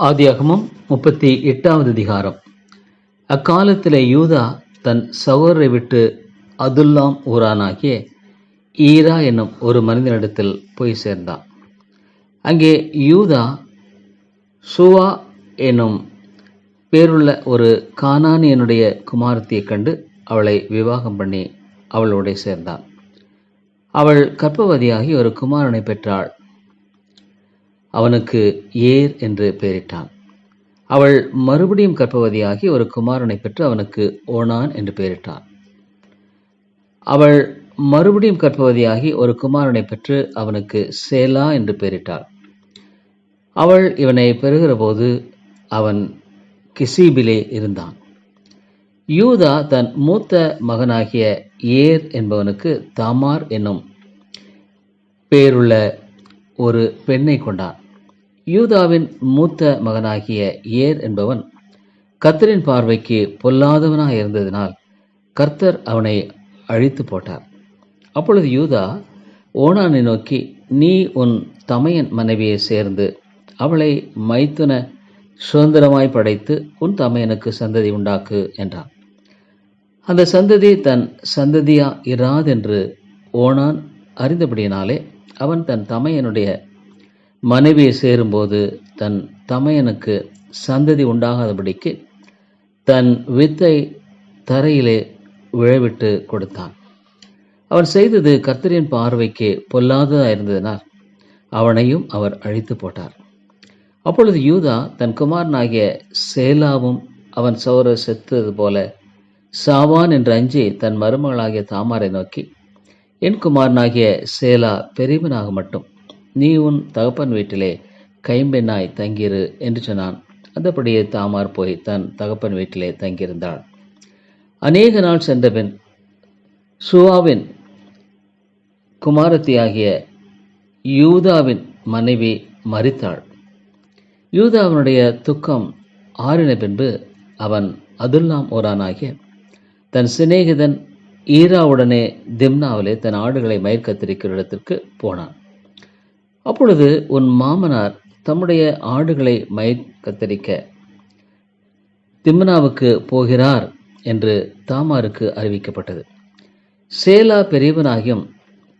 ஆதியாகமும் முப்பத்தி எட்டாவது அதிகாரம். அக்காலத்தில் யூதா தன் சகோதரை விட்டு அதுல்லாம் ஊரானாகிய ஈரா என்னும் ஒரு மனிதனிடத்தில் போய் சேர்ந்தான். அங்கே யூதா சுவா என்னும் பேருள்ள ஒரு கானானியனுடைய குமாரத்தியைக் கண்டு அவளை விவாகம் பண்ணி அவளோட சேர்ந்தான். அவள் கர்ப்பவதியாகி ஒரு குமாரனை பெற்றாள். அவனுக்கு ஏர் என்று பெயரிட்டான். அவள் மறுபடியும் கற்பவதியாகி ஒரு குமாரனை பெற்று அவனுக்கு ஓனான் என்று பெயரிட்டான். அவள் மறுபடியும் கற்பவதியாகி ஒரு குமாரனை பெற்று அவனுக்கு சேலா என்று பெயரிட்டாள். அவள் இவனை பெறுகிற போது அவன் கிசீபிலே இருந்தான். யூதா தன் மூத்த மகனாகிய ஏர் என்பவனுக்கு தாமார் என்னும் பேருள்ள ஒரு பெண்ணை கொண்டான். யூதாவின் மூத்த மகனாகிய ஏர் என்பவன் கர்த்தரின் பார்வைக்கு பொல்லாதவனாக இருந்ததினால் கர்த்தர் அவனை அழித்து போட்டார். அப்பொழுது யூதா ஓனானை நோக்கி நீ உன் தமையன் மனைவியை சேர்ந்து அவளை மைத்துன சுதந்திரமாய் படைத்து உன் தமையனுக்கு சந்ததி உண்டாக்கு என்றான். அந்த சந்ததி தன் சந்ததியா இராதென்று ஓனான் அறிந்தபடியினாலே அவன் தன் தமையனுடைய மனைவியை சேரும்போது தன் தமையனுக்கு சந்ததி உண்டாகாதபடிக்கு தன் வித்தை தரையிலே விழவிட்டு கொடுத்தான். அவன் செய்தது கர்த்தரின் பார்வைக்கு பொல்லாததாக இருந்ததினால் அவனையும் அவர் அழித்து போட்டார். அப்பொழுது யூதா தன் குமாரனாகிய சேலாவும் அவன் சோர செத்தது போல சாவான் என்று அஞ்சி தன் மருமகளாகிய தாமாரை நோக்கி என் குமாரனாகிய சேலா பெரியவனாக மட்டும் நீ உன் தகப்பன் வீட்டிலே கைம்பெண்ணாய் தங்கியிரு என்று சொன்னான். அந்தபடியே தாமார் போய் தன் தகப்பன் வீட்டிலே தங்கியிருந்தாள் அநேக நாள் சென்றபின் சுவாவின் குமாரத்தியாகிய யூதாவின் மனைவி மறித்தாள் யூதாவினுடைய துக்கம் ஆறின பின்பு அவன் அதுல்லாம் ஓரானாகிய தன் சிநேகிதன் ஈராவுடனே திம்னாவிலே தன் ஆடுகளை மயிர்கத்திரிக்கிற இடத்திற்கு போனான். அப்பொழுது உன் மாமனார் தம்முடைய ஆடுகளை மயிர் கத்தரிக்க திம்னாவுக்கு போகிறார் என்று தாமாருக்கு அறிவிக்கப்பட்டது. சேலா பெரியவனாகியும்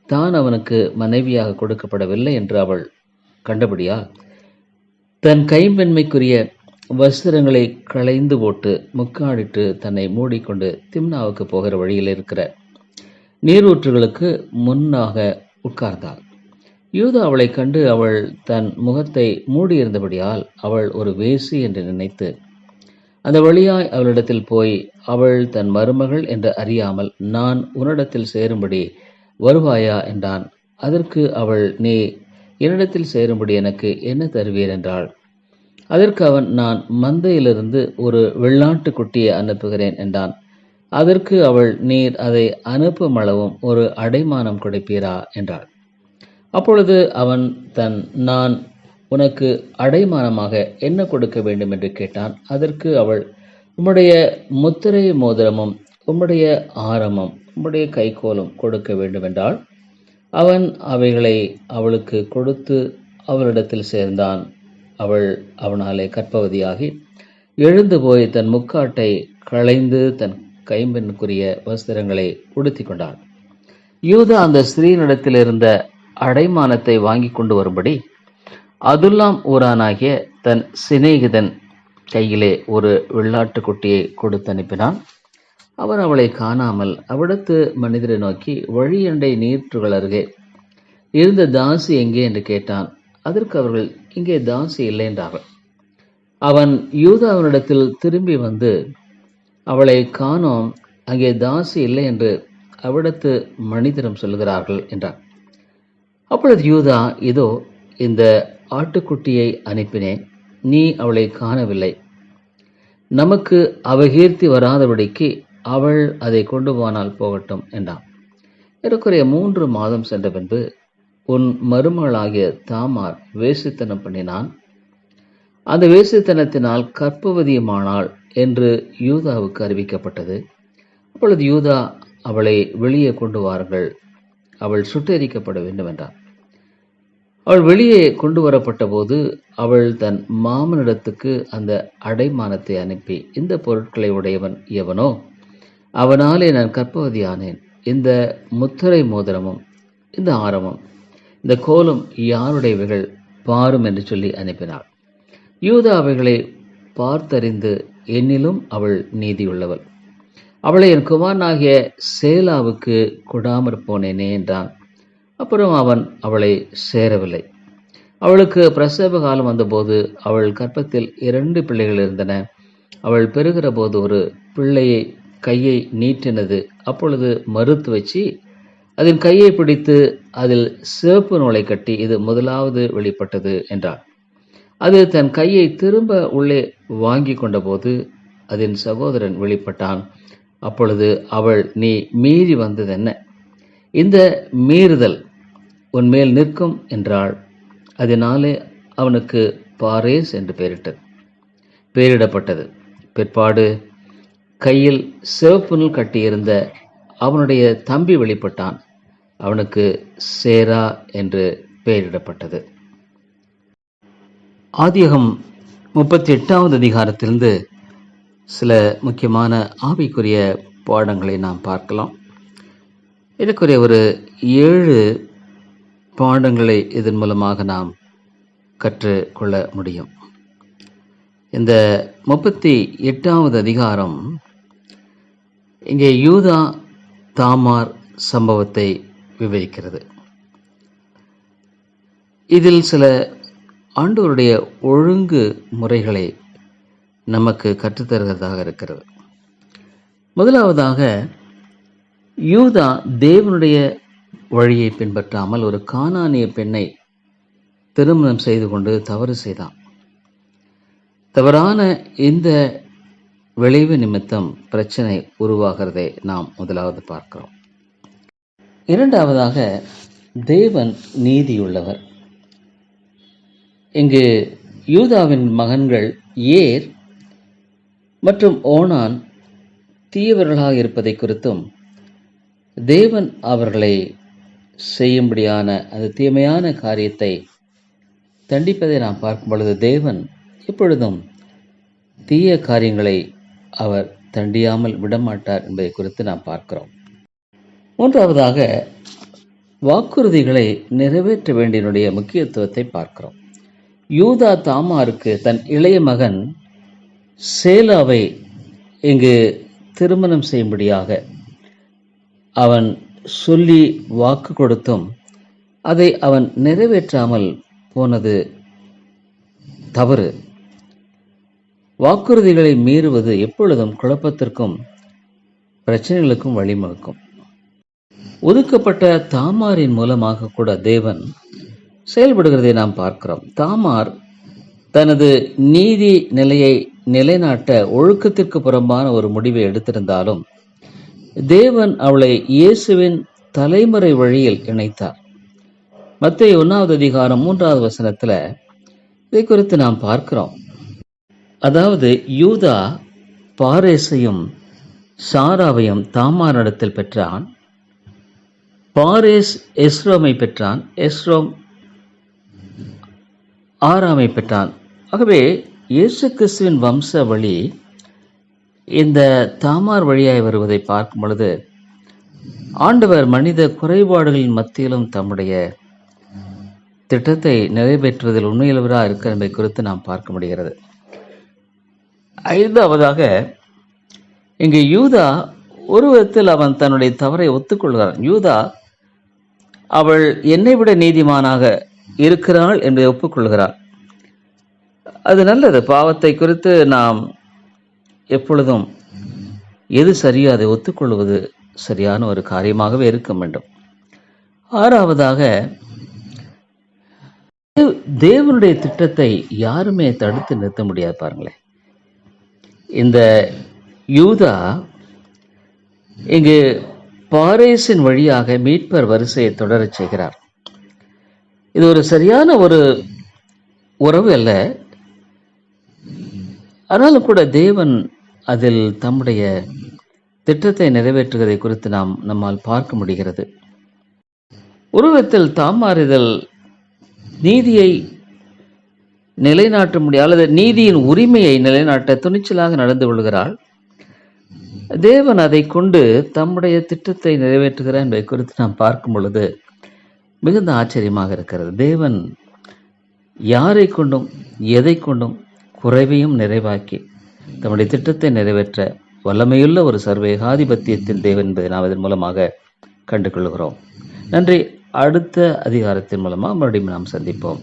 தான் அவனுக்கு மனைவியாக கொடுக்கப்படவில்லை என்று அவள் கண்டபடியால் தன் கைம்பெண்மைக்குரிய வஸ்திரங்களை களைந்து போட்டு முக்காடிட்டு தன்னை மூடிக்கொண்டு திம்னாவுக்கு போகிற வழியில் இருக்கிற நீரூற்றுகளுக்கு முன்னாக உட்கார்ந்தாள். யூதா அவளை கண்டு அவள் தன் முகத்தை மூடியிருந்தபடியால் அவள் ஒரு வேசி என்று நினைத்து அந்த வழியாய் அவளிடத்தில் போய் அவள் தன் மருமகள் என்று அறியாமல் நான் உன்னிடத்தில் சேரும்படி வருவாயா? என்றான். அதற்கு அவள் நீ என்னிடத்தில் சேரும்படி எனக்கு என்ன தருவீர்? என்றாள். அதற்கு அவன் நான் மந்தையிலிருந்து ஒரு வெள்ளாட்டு குட்டியை அனுப்புகிறேன் என்றான். அதற்கு அவள் நீர் அதை அனுப்பும் அளவும் ஒரு அடைமானம் கொடுப்பீரா? என்றாள். அப்பொழுது அவன் தன் நான் உனக்கு அடைமானமாக என்ன கொடுக்க வேண்டும் என்று கேட்டான். அதற்கு அவள் உம்முடைய முத்திரை மோதிரமும் உம்முடைய ஆரமும் உம்முடைய கைகோலும் கொடுக்க வேண்டுமென்றால் அவன் அவைகளை அவளுக்கு கொடுத்து அவளிடத்தில் சேர்ந்தான். அவள் அவனாலே கற்பவதியாகி எழுந்து போய் தன் முக்காட்டை களைந்து தன் கைம்பெண்ணுக்குரிய வஸ்திரங்களை உடுத்தி கொண்டாள். யூதா அந்த ஸ்திரீனிடத்தில் இருந்த அடைமானத்தை வாங்கி கொண்டு வரும்படி அதுல்லாம் ஊரானாகிய தன் சிநேகிதன் கையிலே ஒரு வெள்ளாட்டு குட்டியை கொடுத்து அனுப்பினான். அவன் அவளை காணாமல் அவ்விடத்து மனிதரை நோக்கி வழியண்டை நீற்றுகள் அருகே இருந்த தாசி எங்கே? என்று கேட்டான். அதற்கு அவர்கள் இங்கே தாசி இல்லை என்றார்கள். அவன் யூதாவினிடத்தில் திரும்பி வந்து அவளை காணோம் அங்கே தாசி இல்லை என்று அவ்விடத்து மனிதரும் சொல்கிறார்கள் என்றான். அப்பொழுது யூதா இதோ இந்த ஆட்டுக்குட்டியை அனுப்பினேன். நீ அவளை காணவில்லை. நமக்கு அவகீர்த்தி வராதபடிக்கு அவள் அதை கொண்டு போனால் போகட்டும் என்றான். ஏறக்குறைய மூன்று மாதம் சென்ற பின்பு உன் மருமகளாகிய தாமார் வேசித்தனம் பண்ணினான். அந்த வேசித்தனத்தினால் கற்பவதியுமானாள் என்று யூதாவுக்கு அறிவிக்கப்பட்டது. அப்பொழுது யூதா அவளை வெளியே கொண்டு வாருங்கள். அவள் சுட்டெரிக்கப்பட வேண்டும் என்றான். அவள் வெளியே கொண்டு வரப்பட்ட போது அவள் தன் மாமனிடத்துக்கு அந்த அடைமானத்தை அனுப்பி இந்த பொருட்களை உடையவன் எவனோ? அவனாலே நான் கற்பவதியானேன். இந்த முத்திரை மோதிரமும் இந்த ஆரமும் இந்த கோலம் யாருடையவைகள் பாரும்? என்று சொல்லி அனுப்பினாள். யூதா அவைகளை பார்த்தறிந்து என்னிலும் அவள் நீதியுள்ளவள். அவளை என் குமாரனாகிய சேலாவுக்கு கொடாமற் போனேனே என்றான். அப்புறம் அவன் அவளை சேரவில்லை. அவளுக்கு பிரசவ காலம் வந்தபோது அவள் கற்பத்தில் இரண்டு பிள்ளைகள் இருந்தன. அவள் பெறுகிற போது ஒரு பிள்ளையை கையை நீட்டினது அப்பொழுது மறுத்து வச்சு அதன் கையை பிடித்து அதில் சிவப்பு நூலை கட்டி இது முதலாவது வெளிப்பட்டது என்றாள் அது தன் கையை திரும்ப உள்ளே வாங்கி கொண்டபோது அதன் சகோதரன் வெளிப்பட்டான். அப்பொழுது அவள் நீ மீறி வந்தது என்ன இந்த மீறுதல் உன்மேல் நிற்கும் என்றாள். அதனாலே அவனுக்கு பாரேஸ் என்று பெயரிட்டது. பெயரிடப்பட்டது. பிற்பாடு கையில் சிவப்பு நூல் கட்டியிருந்த அவனுடைய தம்பி வெளிப்பட்டான். அவனுக்கு சேரா என்று பெயரிடப்பட்டது. ஆதியகம் முப்பத்தி எட்டாவது அதிகாரத்திலிருந்து சில முக்கியமான ஆவிக்குரிய பாடங்களை நாம் பார்க்கலாம். இதுக்குரிய ஒரு ஏழு பாடங்களை இதன் மூலமாக நாம் கற்றுக்கொள்ள முடியும். இந்த முப்பத்தி எட்டாவது அதிகாரம் இங்கே யூதா தாமார் சம்பவத்தை விவரிக்கிறது. இதில் சில ஆண்டவருடைய ஒழுங்கு முறைகளை நமக்கு கற்றுத்தருகிறதாக இருக்கிறது. முதலாவதாக யூதா தேவனுடைய வழியை பின்பற்றாமல் ஒரு காணானிய பெண்ணை திருமணம் செய்து கொண்டு தவறு செய்தான். தவறான இந்த விளைவு நிமித்தம் பிரச்சனை உருவாகிறதை நாம் முதலாவது பார்க்கிறோம். இரண்டாவதாக தேவன் நீதியுள்ளவர். இங்கு யூதாவின் மகன்கள் ஏர் மற்றும் ஓனான் தீயவர்களாக இருப்பதை குறித்தும் தேவன் அவர்களை செய்யும்படியான அந்த தீமையான காரியத்தை தண்டிப்பதை நாம் பார்க்கும் பொழுது தேவன் எப்பொழுதும் தீய காரியங்களை அவர் தண்டியாமல் விடமாட்டார் என்பதை குறித்து நாம் பார்க்கிறோம். மூன்றாவதாக வாக்குறுதிகளை நிறைவேற்ற வேண்டியனுடைய முக்கியத்துவத்தை பார்க்கிறோம். யூதா தாமாருக்கு தன் இளைய மகன் சேலாவை இங்கு திருமணம் செய்யும்படியாக அவன் சொல்லி வாக்கு கொடுத்தும் அதை அவன் நிறைவேற்றாமல் போனது தவறு. வாக்குறுதிகளை மீறுவது எப்பொழுதும் குழப்பத்திற்கும் பிரச்சனைகளுக்கும் வழிமுழுக்கும் ஒதுக்கப்பட்ட தாமாரின் மூலமாக கூட தேவன் செயல்படுகிறதை நாம் பார்க்கிறோம். தாமார் தனது நீதி நிலையை நிலைநாட்ட ஒழுக்கத்திற்கு புறம்பான ஒரு முடிவை எடுத்திருந்தாலும் தேவன் அவளை இயேசுவின் தலைமுறை வழியில் இணைத்தார். மத்திய ஒன்றாவது அதிகாரம் மூன்றாவது வசனத்துல இதை குறித்து நாம் பார்க்கிறோம். அதாவது யூதா பாரேசையும் சாராவையும் தாமாரிடத்தில் பெற்றான். பாரேஸ் எஸ்ரோமை பெற்றான். எஸ்ரோம் ஆறாமை பெற்றான். ஆகவே இயேசு கிறிஸ்துவின் வம்ச வழி இந்த தாமார் வழியாய் வருவதை பார்க்கும் பொழுது ஆண்டவர் மனித குறைபாடுகளின் மத்தியிலும் தம்முடைய திட்டத்தை நிறைவேற்றுவதில் உண்மையிலவராக இருக்க என்பதை குறித்து நாம் பார்க்க முடிகிறது. ஐந்தாவதாக இங்கு யூதா ஒரு விதத்தில் அவன் தன்னுடைய தவறை ஒத்துக்கொள்கிறான். யூதா அவள் என்னை விட நீதிமானாக இருக்கிறாள் என்பதை ஒப்புக்கொள்கிறாள். அது நல்லது. பாவத்தை குறித்து நாம் எப்பொழுதும் எது சரியோ அதை ஒத்துக்கொள்வது சரியான ஒரு காரியமாகவே இருக்க வேண்டும். ஆறாவதாக தேவனுடைய திட்டத்தை யாருமே தடுத்து நிறுத்த முடியாது பாருங்களேன். இந்த யூதா இங்கு பாரேஸின் வழியாக மீட்பர் வரிசையை தொடரச் செய்கிறார். இது ஒரு சரியான ஒரு உறவு அல்ல. ஆனாலும் கூட தேவன் அதில் தம்முடைய திட்டத்தை நிறைவேற்றுவதை குறித்து நாம் நம்மால் பார்க்க முடிகிறது. உருவத்தில் தாமாறுதல் நீதியை நிலைநாட்ட முடியாது அல்லது நீதியின் உரிமையை நிலைநாட்ட துணிச்சலாக நடந்து கொள்கிறாள். தேவன் அதை கொண்டு தம்முடைய திட்டத்தை நிறைவேற்றுகிறார் என்பதை குறித்து நாம் பார்க்கும் பொழுது மிகுந்த ஆச்சரியமாக இருக்கிறது. தேவன் யாரை கொண்டும் எதை கொண்டும் குறைவையும் நிறைவாக்கி தம்முடைய திட்டத்தை நிறைவேற்ற வல்லமையுள்ள ஒரு சர்வேகாதிபத்தியத்தின் தேவன் என்பதை நாம் இதன் மூலமாக கண்டு கொள்கிறோம் நன்றி. அடுத்த அதிகாரத்தின் மூலமாக மறுபடியும் நாம் சந்திப்போம்.